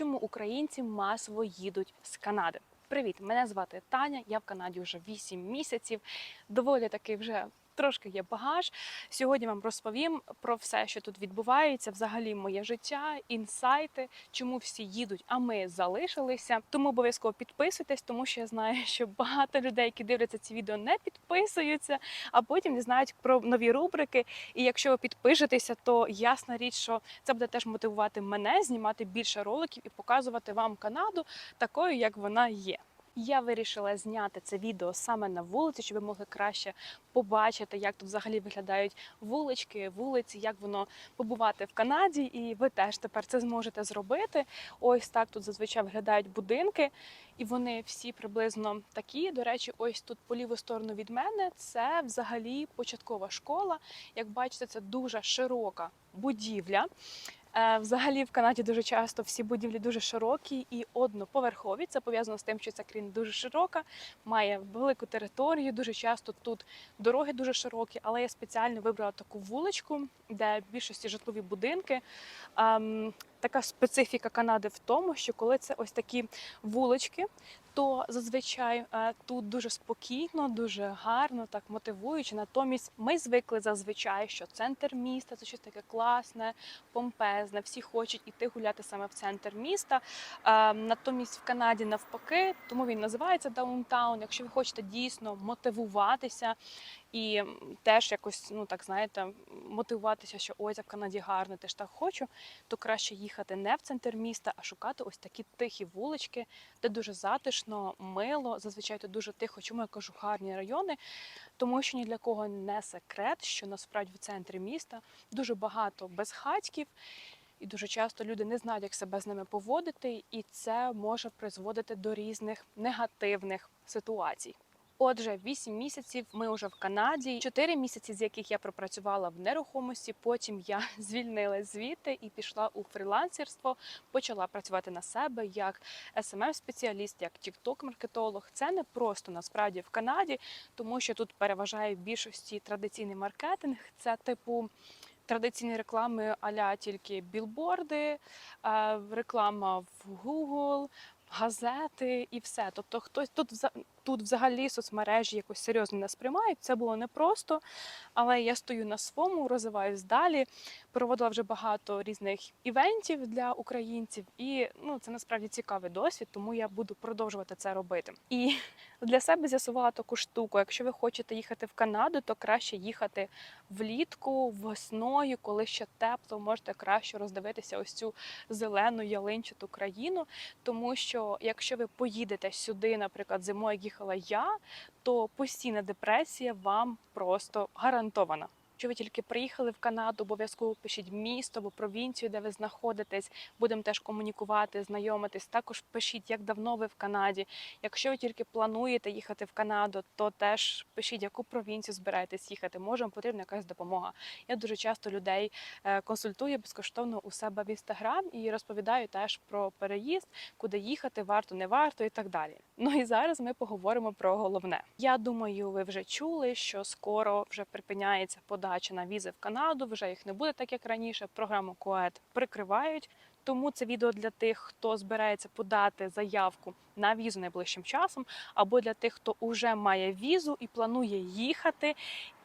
чому українці масово їдуть з Канади. Привіт, мене звати Таня. Я в Канаді вже 8 місяців. Доволі таки вже трошки є багаж. Сьогодні вам розповім про все, що тут відбувається, взагалі моє життя, інсайти, чому всі їдуть, а ми залишилися. Тому обов'язково підписуйтесь, тому що я знаю, що багато людей, які дивляться ці відео, не підписуються, а потім знають про нові рубрики. І якщо ви підпишетеся, то ясна річ, що це буде теж мотивувати мене знімати більше роликів і показувати вам Канаду такою, як вона є. Я вирішила зняти це відео саме на вулиці, щоб ви могли краще побачити, як тут взагалі виглядають вулички, вулиці, як воно побувати в Канаді. І ви теж тепер це зможете зробити. Ось так тут зазвичай виглядають будинки, і вони всі приблизно такі. До речі, ось тут по ліву сторону від мене це взагалі початкова школа. Як бачите, це дуже широка будівля. Е, Взагалі в Канаді дуже часто всі будівлі дуже широкі і одноповерхові. Це пов'язано з тим, що ця країна дуже широка, має велику територію. Дуже часто тут дороги дуже широкі, але я спеціально вибрала таку вуличку, де в більшості житлові будинки. Така специфіка Канади в тому, що коли це ось такі вулички, то зазвичай е, тут дуже спокійно, дуже гарно, так мотивуюче. Натомість ми звикли зазвичай, що центр міста це щось таке класне, помпезне. Всі хочуть іти гуляти саме в центр міста. Е, Натомість в Канаді навпаки, тому він називається даунтаун. Якщо ви хочете дійсно мотивуватися і теж якось, ну так знаєте, мотивуватися, що ой, я в Канаді гарно, теж так хочу, то краще їхати не в центр міста, а шукати ось такі тихі вулички, де дуже затишно, мило. Зазвичай тут дуже тихо. Чому я кажу гарні райони? Тому що ні для кого не секрет, що насправді в центрі міста дуже багато безхатьків. І дуже часто люди не знають, як себе з ними поводити, і це може призводити до різних негативних ситуацій. Отже, 8 місяців ми вже в Канаді, 4 місяці, з яких я пропрацювала в нерухомості. Потім я звільнилась звідти і пішла у фрілансерство. Почала працювати на себе як smm спеціаліст як тікток-маркетолог. Це не просто насправді в Канаді, тому що тут переважає в більшості традиційний маркетинг. Це типу. Традиційні реклами аля тільки білборди, е, реклама в Google, газети і все. Тобто, хтось тут тут взагалі соцмережі якось серйозно не сприймають. Це було непросто, але я стою на своєму, розвиваюсь далі. Проводила вже багато різних івентів для українців, і ну це насправді цікавий досвід, тому я буду продовжувати це робити. І для себе з'ясувала таку штуку. Якщо ви хочете їхати в Канаду, то краще їхати влітку, весною, коли ще тепло, можете краще роздивитися ось цю зелену ялинчату країну. Тому що якщо ви поїдете сюди, наприклад, зимою, їхала я, то постійна депресія вам просто гарантована. Якщо ви тільки приїхали в Канаду, обов'язково пишіть місто або провінцію, де ви знаходитесь. Будемо теж комунікувати, знайомитись. Також пишіть, як давно ви в Канаді. Якщо ви тільки плануєте їхати в Канаду, то теж пишіть, яку провінцію збираєтесь їхати. Може, вам потрібна якась допомога. Я дуже часто людей е, консультую безкоштовно у себе в інстаграм і розповідаю теж про переїзд, куди їхати, варто, не варто і так далі. Ну і зараз ми поговоримо про головне. Я думаю, ви вже чули, що скоро вже припиняється подача на візи в Канаду. Вже їх не буде так, як раніше. Програму КОЕД прикривають. Тому це відео для тих, хто збирається подати заявку на візу найближчим часом, або для тих, хто вже має візу і планує їхати,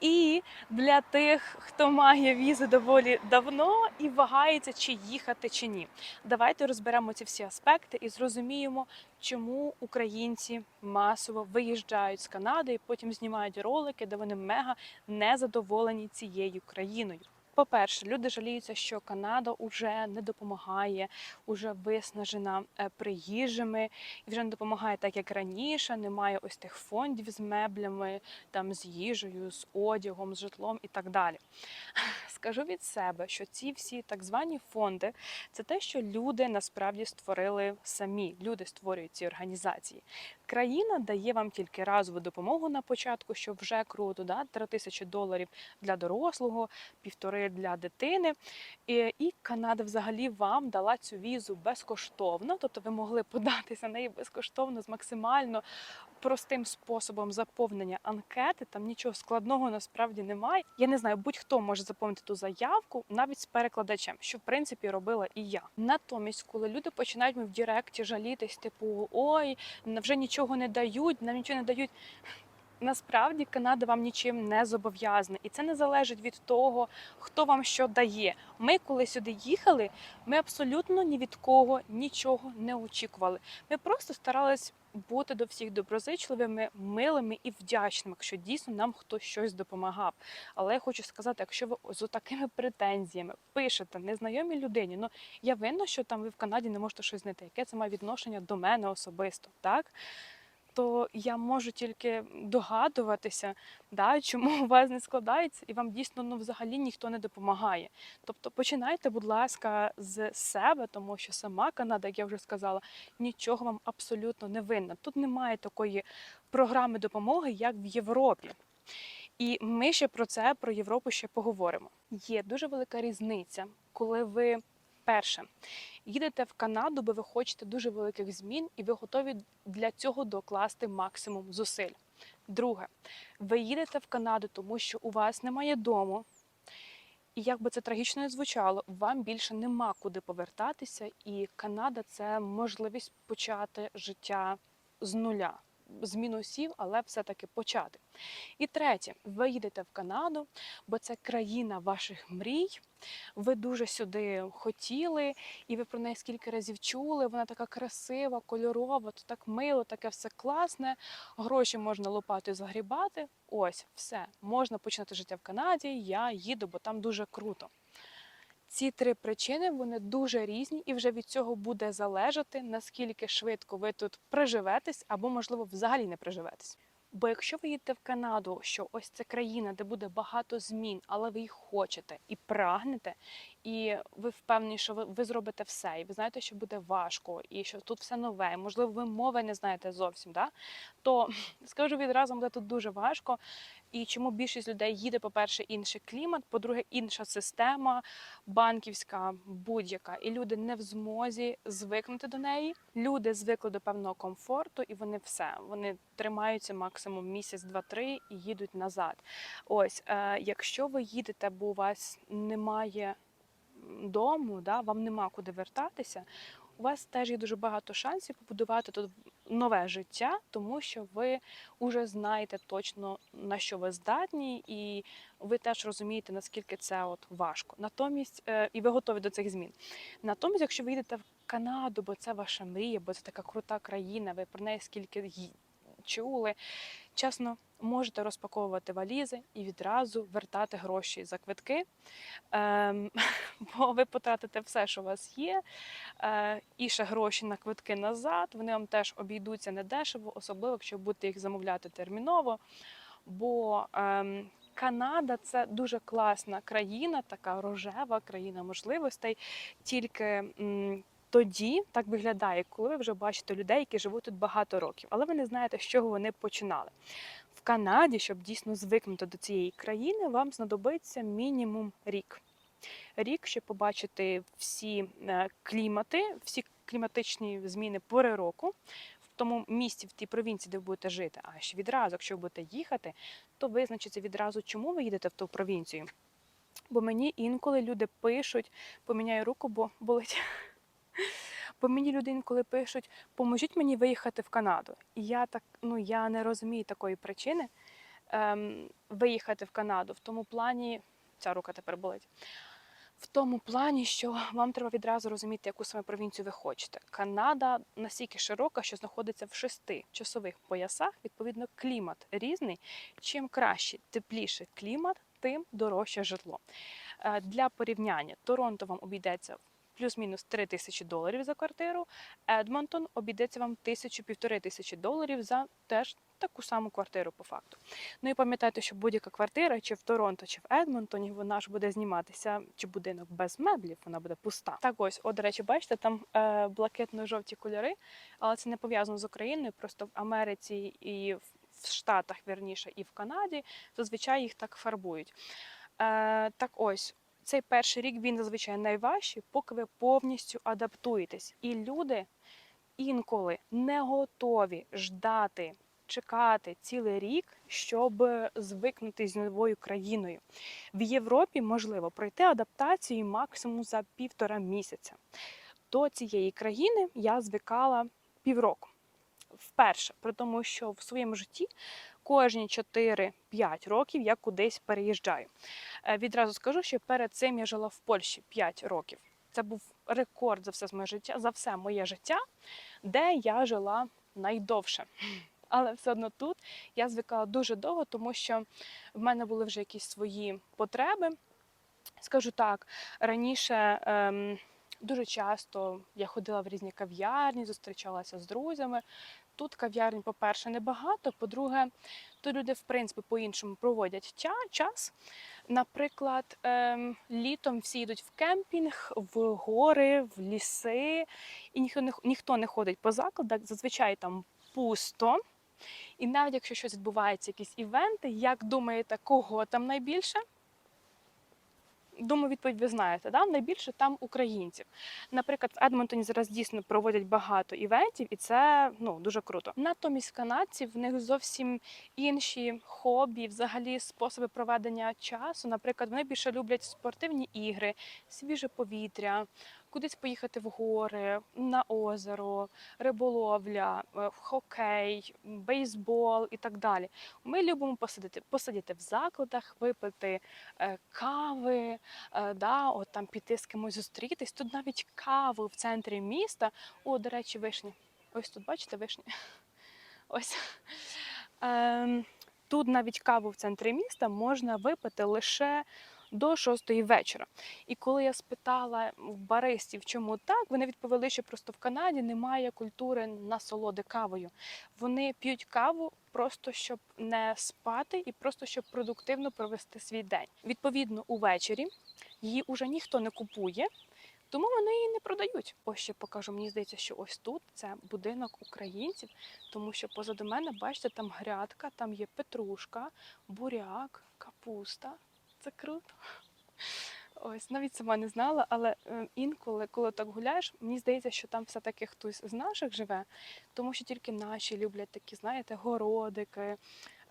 і для тих, хто має візу доволі давно і вагається, чи їхати, чи ні. Давайте розберемо ці всі аспекти і зрозуміємо, чому українці масово виїжджають з Канади і потім знімають ролики, де вони мега незадоволені цією країною. По-перше, люди жаліються, що Канада вже не допомагає, уже виснажена е, приїжджими і вже не допомагає так, як раніше. Немає ось тих фондів з меблями, там з їжею, з одягом, з житлом і так далі. Скажу від себе, що ці всі так звані фонди це те, що люди насправді створили самі. Люди створюють ці організації. Країна дає вам тільки разову допомогу на початку, що вже круто, да? 3 тисячі доларів для дорослого, півтори для дитини. І, і Канада взагалі вам дала цю візу безкоштовно, тобто ви могли податися на неї безкоштовно з максимально простим способом заповнення анкети. Там нічого складного насправді немає. Я не знаю, будь-хто може заповнити ту заявку навіть з перекладачем, що в принципі робила і я. Натомість, коли люди починають в Директі жалітись, типу ой, вже нічого не дають, нам нічого не дають. Насправді Канада вам нічим не зобов'язана, і це не залежить від того, хто вам що дає. Ми, коли сюди їхали, ми абсолютно ні від кого нічого не очікували. Ми просто старались бути до всіх доброзичливими, милими і вдячними, якщо дійсно нам хтось щось допомагав. Але я хочу сказати, якщо ви з такими претензіями пишете незнайомій людині, ну я винна, що там ви в Канаді не можете щось знайти. Яке це має відношення до мене особисто, так? То я можу тільки догадуватися, да, чому у вас не складається, і вам дійсно ну, взагалі ніхто не допомагає. Тобто починайте, будь ласка, з себе, тому що сама Канада, як я вже сказала, нічого вам абсолютно не винна. Тут немає такої програми допомоги, як в Європі. І ми ще про це, про Європу ще поговоримо. Є дуже велика різниця, коли ви перше їдете в Канаду, бо ви хочете дуже великих змін, і ви готові для цього докласти максимум зусиль. Друге, ви їдете в Канаду, тому що у вас немає дому. І як би це трагічно не звучало, вам більше нема куди повертатися, і Канада це можливість почати життя з нуля, з мінусів, але все-таки почати. І третє, ви їдете в Канаду, бо це країна ваших мрій. Ви дуже сюди хотіли, і ви про неї скільки разів чули. Вона така красива, кольорова, то так мило, таке все класне. Гроші можна лопати загрібати. Ось, все, можна починати життя в Канаді. Я їду, бо там дуже круто. Ці три причини вони дуже різні, і вже від цього буде залежати, наскільки швидко ви тут приживетесь, або, можливо, взагалі не приживетесь. Бо якщо ви їдете в Канаду, що ось це країна, де буде багато змін, але ви їх хочете і прагнете, і ви впевнені, що ви, ви зробите все, і ви знаєте, що буде важко, і що тут все нове, і, можливо, ви мови не знаєте зовсім, да? то скажу відразу, буде тут дуже важко. І чому більшість людей їде, по-перше, інший клімат, по-друге, інша система банківська, будь-яка, і люди не в змозі звикнути до неї. Люди звикли до певного комфорту, і вони все вони тримаються максимум місяць, два-три і їдуть назад. Ось, е, якщо ви їдете, бо у вас немає дому, да, вам нема куди вертатися. У вас теж є дуже багато шансів побудувати тут нове життя, тому що ви вже знаєте точно на що ви здатні, і ви теж розумієте, наскільки це от важко. Натомість, е, і ви готові до цих змін. Натомість, якщо ви їдете в Канаду, бо це ваша мрія, бо це така крута країна, ви про неї скільки чули. Чесно, можете розпаковувати валізи і відразу вертати гроші за квитки, ем, бо ви потратите все, що у вас є, е, і ще гроші на квитки назад. Вони вам теж обійдуться недешево, особливо, якщо будете їх замовляти терміново. Бо ем, Канада це дуже класна країна, така рожева країна можливостей. Тільки тоді так виглядає, коли ви вже бачите людей, які живуть тут багато років, але ви не знаєте, з чого вони починали. В Канаді, щоб дійсно звикнути до цієї країни, вам знадобиться мінімум рік. Рік, щоб побачити всі е, клімати, всі кліматичні зміни пори року. В тому місці, в тій провінції, де ви будете жити, а ще відразу, якщо ви будете їхати, то визначиться відразу, чому ви їдете в ту провінцію. Бо мені інколи люди пишуть, поміняю руку, бо болить. Бо мені люди інколи пишуть, поможіть мені виїхати в Канаду. І я так, ну я не розумію такої причини ем, виїхати в Канаду. В тому плані, ця рука тепер болить. В тому плані, що вам треба відразу розуміти, яку саме провінцію ви хочете. Канада настільки широка, що знаходиться в шести часових поясах. Відповідно, клімат різний. Чим краще, тепліше клімат, тим дорожче житло. Е, Для порівняння Торонто вам обійдеться плюс-мінус 3 тисячі доларів за квартиру. Едмонтон обійдеться вам тисячу-півтори тисячі доларів за теж таку саму квартиру по факту. Ну і пам'ятайте, що будь-яка квартира, чи в Торонто, чи в Едмонтоні, вона ж буде зніматися, чи будинок без меблів, вона буде пуста. Так ось, от, до речі, бачите, там е, блакитно-жовті кольори, але це не пов'язано з Україною, просто в Америці і в в Штатах, вірніше, і в Канаді зазвичай їх так фарбують. Е, так ось. Цей перший рік він зазвичай найважчий, поки ви повністю адаптуєтесь. І люди інколи не готові ждати, чекати цілий рік, щоб звикнути з новою країною. В Європі можливо пройти адаптацію максимум за півтора місяця. До цієї країни я звикала півроку. Вперше, при тому, що в своєму житті кожні 4-5 років я кудись переїжджаю. Е, Відразу скажу, що перед цим я жила в Польщі 5 років. Це був рекорд за все моє життя, за все моє життя, де я жила найдовше. Але все одно тут я звикала дуже довго, тому що в мене були вже якісь свої потреби. Скажу так, раніше ем, дуже часто я ходила в різні кав'ярні, зустрічалася з друзями. Тут кав'ярень, по-перше, небагато. По-друге, тут люди, в принципі, по-іншому проводять час. Наприклад, ем, літом всі йдуть в кемпінг, в гори, в ліси, і ніхто не, ніхто не ходить по закладах. Зазвичай там пусто. І навіть якщо щось відбувається, якісь івенти, як думаєте, кого там найбільше? Думаю, відповідь ви знаєте, да? найбільше там українців. Наприклад, в Едмонтоні зараз дійсно проводять багато івентів, і це ну дуже круто. Натомість канадців в них зовсім інші хобі, взагалі способи проведення часу. Наприклад, вони більше люблять спортивні ігри, свіже повітря, кудись поїхати в гори, на озеро, риболовля, е, хокей, бейсбол і так далі. Ми любимо посидіти, посидіти в закладах, випити е, кави, е, да, от там піти з кимось зустрітись. Тут навіть каву в центрі міста. О, до речі, вишні. Ось тут, бачите, вишні. Ось. Ем, тут навіть каву в центрі міста можна випити лише до шостої вечора. І коли я спитала в баристів, чому так, вони відповіли, що просто в Канаді немає культури насолоди кавою. Вони п'ють каву просто щоб не спати і просто щоб продуктивно провести свій день. Відповідно, увечері її уже ніхто не купує. Тому вони її не продають. Ось ще покажу. Мені здається, що ось тут це будинок українців, тому що позаду мене, бачите, там грядка, там є петрушка, буряк, капуста. Це круто. Ось навіть сама не знала, але е, інколи, коли так гуляєш, мені здається, що там все-таки хтось з наших живе, тому що тільки наші люблять такі, знаєте, городики.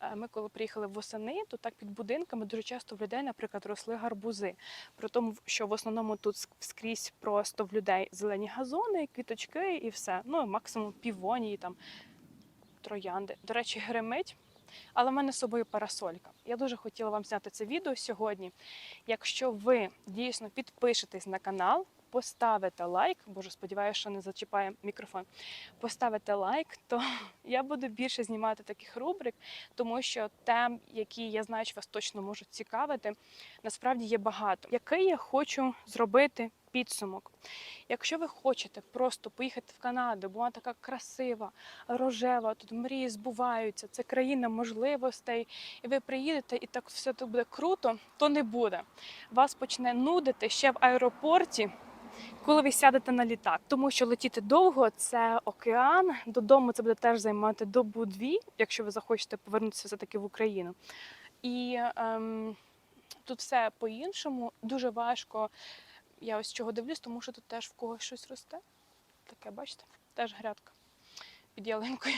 Е, Ми коли приїхали восени, то так під будинками дуже часто в людей, наприклад, росли гарбузи. При тому, що в основному тут скрізь просто в людей зелені газони, квіточки і все. Ну, максимум півонії, там троянди. До речі, гримить. Але в мене з собою парасолька. Я дуже хотіла вам зняти це відео сьогодні. Якщо ви дійсно підпишетесь на канал, поставите лайк, боже, сподіваюся, що не зачіпає мікрофон. Поставите лайк, то я буду більше знімати таких рубрик, тому що тем, які я знаю, що вас точно можуть цікавити, насправді є багато. Який я хочу зробити підсумок? Якщо ви хочете просто поїхати в Канаду, бо вона така красива, рожева, тут мрії збуваються, це країна можливостей, і ви приїдете і так все тут буде круто, то не буде. Вас почне нудити ще в аеропорті. Коли ви сядете на літак, тому що летіти довго це океан. Додому це буде теж займати добу дві, якщо ви захочете повернутися все таки в Україну. І ем, тут все по-іншому. Дуже важко. Я ось чого дивлюсь, тому що тут теж в когось щось росте. Таке, бачите, теж грядка під ялинкою.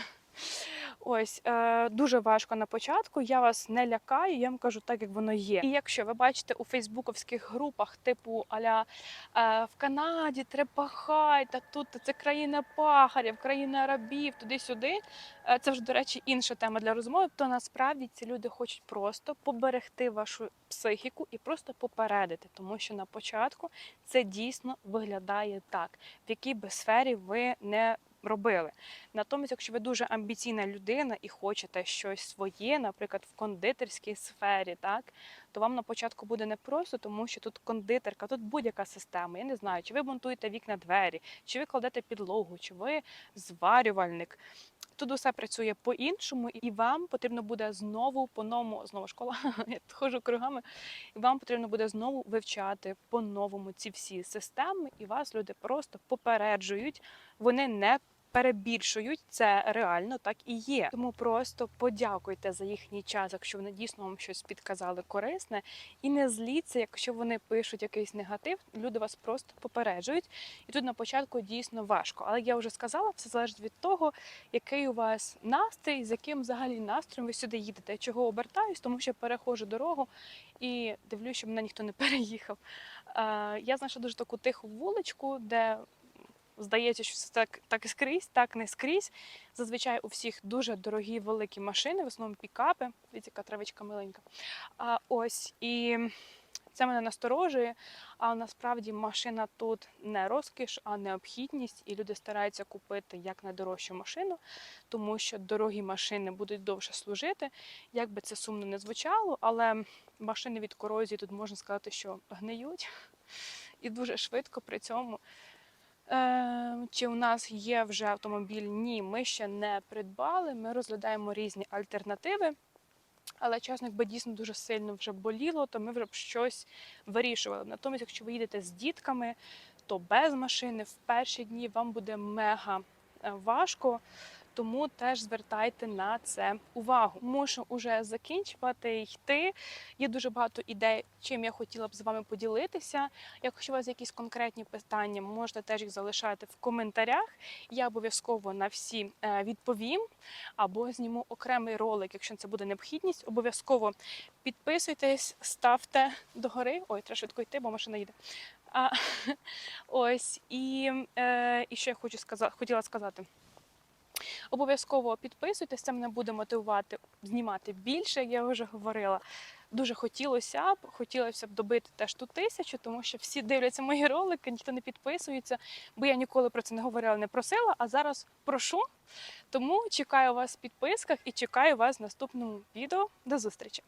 Ось е, дуже важко на початку. Я вас не лякаю, я вам кажу так, як воно є. І якщо ви бачите у фейсбуковських групах, типу Аля е, в Канаді треба хай, та тут це країна пахарів, країна рабів, туди-сюди. Е, це вже, до речі, інша тема для розмови. То насправді ці люди хочуть просто поберегти вашу психіку і просто попередити, тому що на початку це дійсно виглядає так, в якій би сфері ви не робили. Натомість, якщо ви дуже амбіційна людина і хочете щось своє, наприклад, в кондитерській сфері, так то вам на початку буде непросто, тому що тут кондитерка, тут будь-яка система. Я не знаю, чи ви монтуєте вікна двері, чи ви кладете підлогу, чи ви зварювальник. Тут усе працює по-іншому, і вам потрібно буде знову по-новому, знову школа, я ходжу кругами, і вам потрібно буде знову вивчати по-новому ці всі системи, і вас люди просто попереджують, вони не перебільшують. Це реально так і є. Тому просто подякуйте за їхній час, якщо вони дійсно вам щось підказали корисне, і не зліться, якщо вони пишуть якийсь негатив. Люди вас просто попереджують. І тут на початку дійсно важко. Але я вже сказала, все залежить від того, який у вас настрій, з яким взагалі настроєм ви сюди їдете. Чого обертаюсь, тому що перехожу дорогу і дивлюсь, щоб мене ніхто не переїхав. Е, Я знайшла дуже таку тиху вуличку, де здається, що все так, так і скрізь, так не скрізь. Зазвичай у всіх дуже дорогі великі машини, в основному пікапи. Дивіться, яка травичка миленька. А, ось і це мене насторожує. А насправді машина тут не розкіш, а необхідність, і люди стараються купити як найдорожчу машину, тому що дорогі машини будуть довше служити. Як би це сумно не звучало, але машини від корозії тут можна сказати, що гниють і дуже швидко при цьому. Е, чи у нас є вже автомобіль? Ні, ми ще не придбали. Ми розглядаємо різні альтернативи. Але чесно, якби дійсно дуже сильно вже боліло, то ми вже б щось вирішували. Натомість, якщо ви їдете з дітками, то без машини в перші дні вам буде мега е, важко. Тому теж звертайте на це увагу. Мушу уже закінчувати йти. Є дуже багато ідей, чим я хотіла б з вами поділитися. Якщо у вас якісь конкретні питання, можете теж їх залишати в коментарях. Я обов'язково на всі е, відповім або зніму окремий ролик, якщо це буде необхідність. Обов'язково підписуйтесь, ставте догори. Ой, треба швидко йти, бо машина їде. А, ось і, е, і що я хочу сказати, хотіла сказати. Обов'язково підписуйтесь, це мене буде мотивувати знімати більше, як я вже говорила. Дуже хотілося б, хотілося б добити теж ту тисячу, тому що всі дивляться мої ролики, ніхто не підписується, бо я ніколи про це не говорила, не просила, а зараз прошу. Тому чекаю вас в підписках і чекаю вас в наступному відео. До зустрічі!